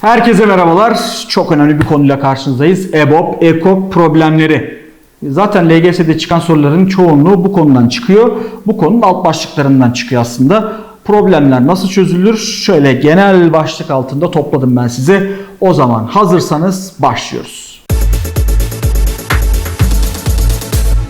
Herkese merhabalar. Çok önemli bir konuyla karşınızdayız. EBOB, EKOK problemleri. Zaten LGS'de çıkan soruların çoğunluğu bu konudan çıkıyor. Bu konunun alt başlıklarından çıkıyor aslında. Problemler nasıl çözülür? Şöyle genel başlık altında topladım ben size. O zaman hazırsanız başlıyoruz.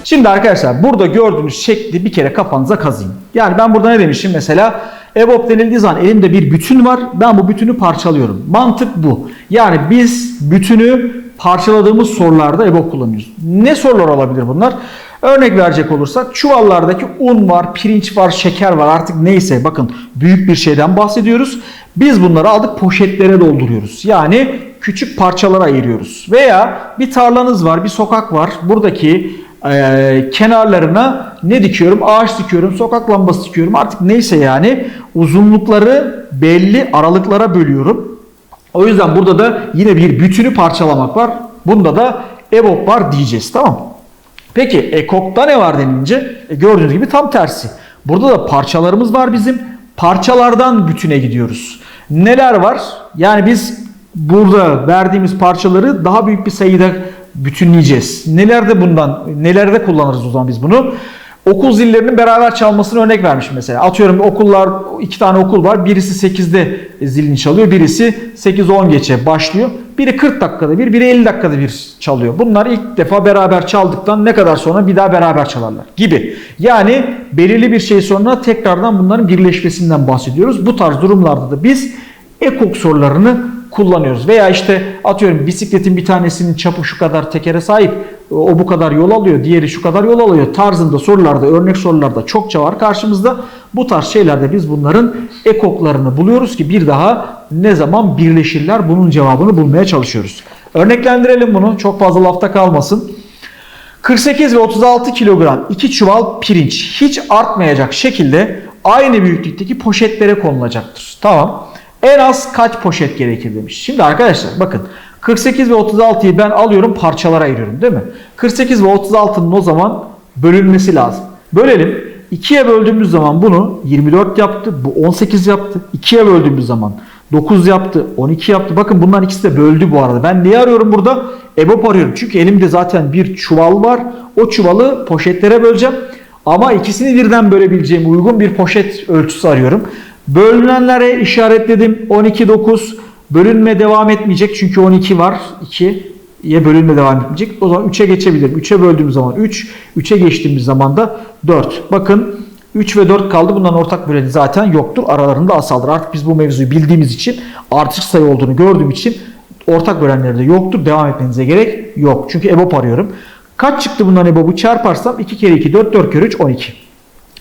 Şimdi arkadaşlar burada gördüğünüz şekli bir kere kafanıza kazıyın. Yani ben burada ne demişim mesela? EBOB denildiği zaman elimde bir bütün var. Ben bu bütünü parçalıyorum. Mantık bu. Yani biz bütünü parçaladığımız sorularda EBOB kullanıyoruz. Ne sorular olabilir bunlar? Örnek verecek olursak çuvallardaki un var, pirinç var, şeker var artık neyse bakın büyük bir şeyden bahsediyoruz. Biz bunları aldık poşetlere dolduruyoruz. Yani küçük parçalara ayırıyoruz. Veya bir tarlanız var, bir sokak var. Buradaki e, kenarlarına ne dikiyorum? Ağaç dikiyorum, sokak lambası dikiyorum. Artık neyse yani uzunlukları belli aralıklara bölüyorum. O yüzden burada da yine bir bütünü parçalamak var. Bunda da EBOB var diyeceğiz tamam? Peki EKOK'ta ne var denince e, gördüğünüz gibi tam tersi. Burada da parçalarımız var bizim. Parçalardan bütüne gidiyoruz. Neler var? Yani biz burada verdiğimiz parçaları daha büyük bir sayıda bütünleyeceğiz. Nelerde bundan, nelerde kullanırız o zaman biz bunu? Okul zillerinin beraber çalmasını örnek vermiş mesela. Atıyorum okullar, iki tane okul var. Birisi 8'de zilini çalıyor. Birisi 8-10 geçe başlıyor. Biri 40 dakikada bir, biri 50 dakikada bir çalıyor. Bunlar ilk defa beraber çaldıktan ne kadar sonra bir daha beraber çalarlar gibi. Yani belirli bir şey sonra tekrardan bunların birleşmesinden bahsediyoruz. Bu tarz durumlarda da biz ekok sorularını kullanıyoruz. Veya işte atıyorum bisikletin bir tanesinin çapı şu kadar tekere sahip, o bu kadar yol alıyor, diğeri şu kadar yol alıyor tarzında sorularda, örnek sorularda çokça var karşımızda. Bu tarz şeylerde biz bunların ekoklarını buluyoruz ki bir daha ne zaman birleşirler bunun cevabını bulmaya çalışıyoruz. Örneklendirelim bunu çok fazla lafta kalmasın. 48 ve 36 kilogram iki çuval pirinç hiç artmayacak şekilde aynı büyüklükteki poşetlere konulacaktır. Tamam. En az kaç poşet gerekir demiş. Şimdi arkadaşlar bakın 48 ve 36'yı ben alıyorum parçalara ayırıyorum değil mi? 48 ve 36'nın o zaman bölünmesi lazım. Bölelim. 2'ye böldüğümüz zaman bunu 24 yaptı. Bu 18 yaptı. 2'ye böldüğümüz zaman 9 yaptı. 12 yaptı. Bakın bunların ikisi de böldü bu arada. Ben neyi arıyorum burada? EBOB arıyorum. Çünkü elimde zaten bir çuval var. O çuvalı poşetlere böleceğim. Ama ikisini birden bölebileceğim uygun bir poşet ölçüsü arıyorum. Bölünenlere işaretledim. 12, 9. Bölünme devam etmeyecek. Çünkü 12 var. 2'ye bölünme devam etmeyecek. O zaman 3'e geçebilirim. 3'e böldüğümüz zaman 3. 3'e geçtiğimiz zaman da 4. Bakın 3 ve 4 kaldı. Bunların ortak böleni zaten yoktur. Aralarında asaldır. Artık biz bu mevzuyu bildiğimiz için artış sayı olduğunu gördüğüm için ortak bölenleri de yoktur. Devam etmenize gerek yok. Çünkü EBOB arıyorum. Kaç çıktı bundan EBOB'u çarparsam 2 kere 2 4 4 kere 3 12.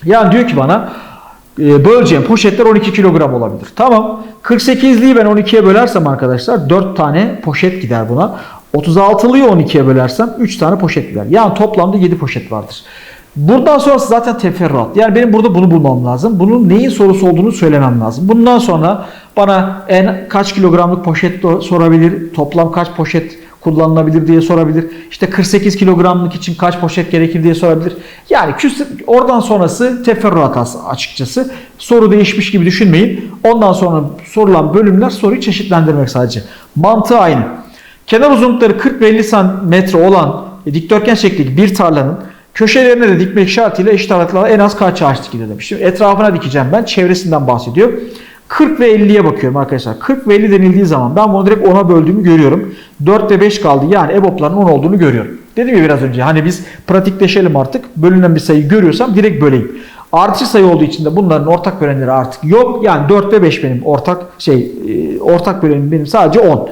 Yani diyor ki bana böleceğim poşetler 12 kilogram olabilir. Tamam. 48'liyi ben 12'ye bölersem arkadaşlar 4 tane poşet gider buna. 36'lıyı 12'ye bölersem 3 tane poşet gider. Yani toplamda 7 poşet vardır. Buradan sonrası zaten teferruat. Yani benim burada bunu bulmam lazım. Bunun neyin sorusu olduğunu söylemem lazım. Bundan sonra bana en kaç kilogramlık poşet sorabilir, toplam kaç poşet kullanılabilir diye sorabilir. İşte 48 kilogramlık için kaç poşet gerekir diye sorabilir. Yani oradan sonrası teferruat açıkçası. Soru değişmiş gibi düşünmeyin. Ondan sonra sorulan bölümler soruyu çeşitlendirmek sadece. Mantığı aynı. Kenar uzunlukları 40 ve 50 santimetre olan dikdörtgen şeklindeki bir tarlanın köşelerine de dikmek şartıyla eşit aralıklarla en az kaç ağaç dikilir demiş. Şimdi etrafına dikeceğim ben. Çevresinden bahsediyor. 40 ve 50'ye bakıyorum arkadaşlar. 40 ve 50 denildiği zaman ben bunu direkt 10'a böldüğümü görüyorum. 4 ve 5 kaldı. Yani EBOB'ların 10 olduğunu görüyorum. Dedim ya biraz önce hani biz pratikleşelim artık. Bölünen bir sayı görüyorsam direkt böleyim. Artı sayı olduğu için de bunların ortak bölenleri artık yok. Yani 4 ve 5 benim ortak şey ortak bölenim benim sadece 10.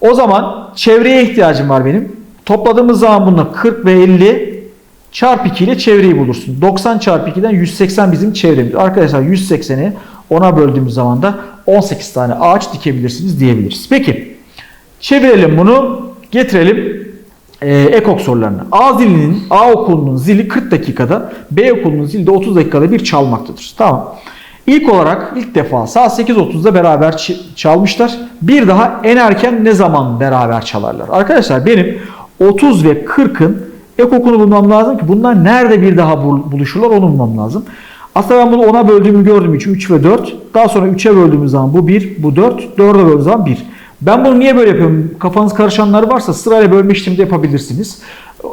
O zaman çevreye ihtiyacım var benim. Topladığımız zaman bununla 40 ve 50 çarpı 2 ile çevreyi bulursun. 90 çarpı 2'den 180 bizim çevremiz. Arkadaşlar 180'i 10'a böldüğümüz zaman da 18 tane ağaç dikebilirsiniz diyebiliriz. Peki çevirelim bunu getirelim e, ekok sorularına. A zilinin A okulunun zili 40 dakikada B okulunun zili de 30 dakikada bir çalmaktadır. Tamam. İlk olarak ilk defa saat 8.30'da beraber çalmışlar. Bir daha en erken ne zaman beraber çalarlar? Arkadaşlar benim 30 ve 40'ın ekokunu bulmam lazım ki bunlar nerede bir daha buluşurlar onu bulmam lazım. Aslında ben bunu 10'a böldüğümü gördüğüm için 3 ve 4. Daha sonra 3'e böldüğümüz zaman bu 1, bu 4. 4'e böldüğümüz zaman 1. Ben bunu niye böyle yapıyorum? Kafanız karışanlar varsa sırayla bölme işlemi de yapabilirsiniz.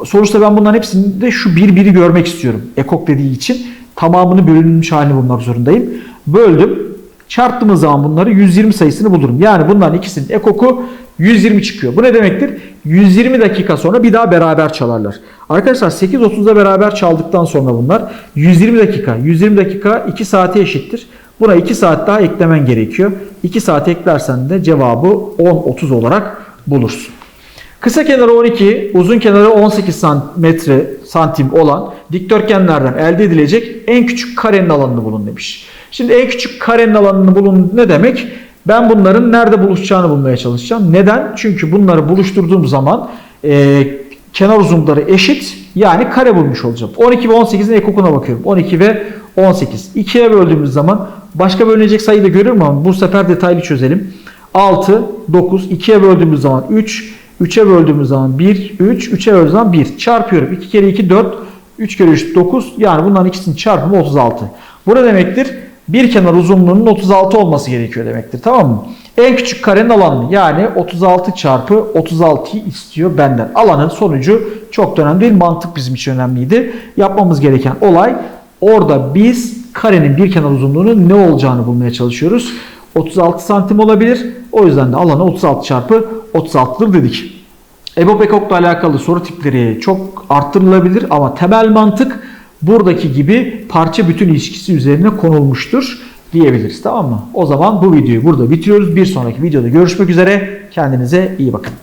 Sonuçta ben bunların hepsinde şu bir biri görmek istiyorum. Ekok dediği için tamamını bölünmüş halini bulmak zorundayım. Böldüm. Çarptığımız zaman bunları 120 sayısını bulurum. Yani bunların ikisinin ekoku 120 çıkıyor. Bu ne demektir? 120 dakika sonra bir daha beraber çalarlar. Arkadaşlar 8.30'da beraber çaldıktan sonra bunlar 120 dakika. 120 dakika 2 saate eşittir. Buna 2 saat daha eklemen gerekiyor. 2 saat eklersen de cevabı 10.30 olarak bulursun. Kısa kenarı 12, uzun kenarı 18 santimetre santim olan dikdörtgenlerden elde edilecek en küçük karenin alanını bulun demiş. Şimdi en küçük karenin alanını bulun ne demek? Ben bunların nerede buluşacağını bulmaya çalışacağım. Neden? Çünkü bunları buluşturduğum zaman e, kenar uzunlukları eşit yani kare bulmuş olacağım. 12 ve 18'in ekokuna bakıyorum. 12 ve 18. 2'ye böldüğümüz zaman başka bölünecek sayıyı da görür ama bu sefer detaylı çözelim. 6, 9, 2'ye böldüğümüz zaman 3, 3'e böldüğümüz zaman 1, 3, 3'e böldüğümüz zaman 1. Çarpıyorum. 2 kere 2 4, 3 kere 3 9. Yani bunların ikisinin çarpımı 36. Bu ne demektir? Bir kenar uzunluğunun 36 olması gerekiyor demektir. Tamam mı? En küçük karenin alanı yani 36 çarpı 36'yı istiyor benden. Alanın sonucu çok da önemli değil. Mantık bizim için önemliydi. Yapmamız gereken olay orada biz karenin bir kenar uzunluğunun ne olacağını bulmaya çalışıyoruz. 36 santim olabilir. O yüzden de alanı 36 çarpı 36'dır dedik. EBOB ekokla alakalı soru tipleri çok arttırılabilir ama temel mantık buradaki gibi parça bütün ilişkisi üzerine konulmuştur diyebiliriz. Tamam mı? O zaman bu videoyu burada bitiriyoruz. Bir sonraki videoda görüşmek üzere. Kendinize iyi bakın.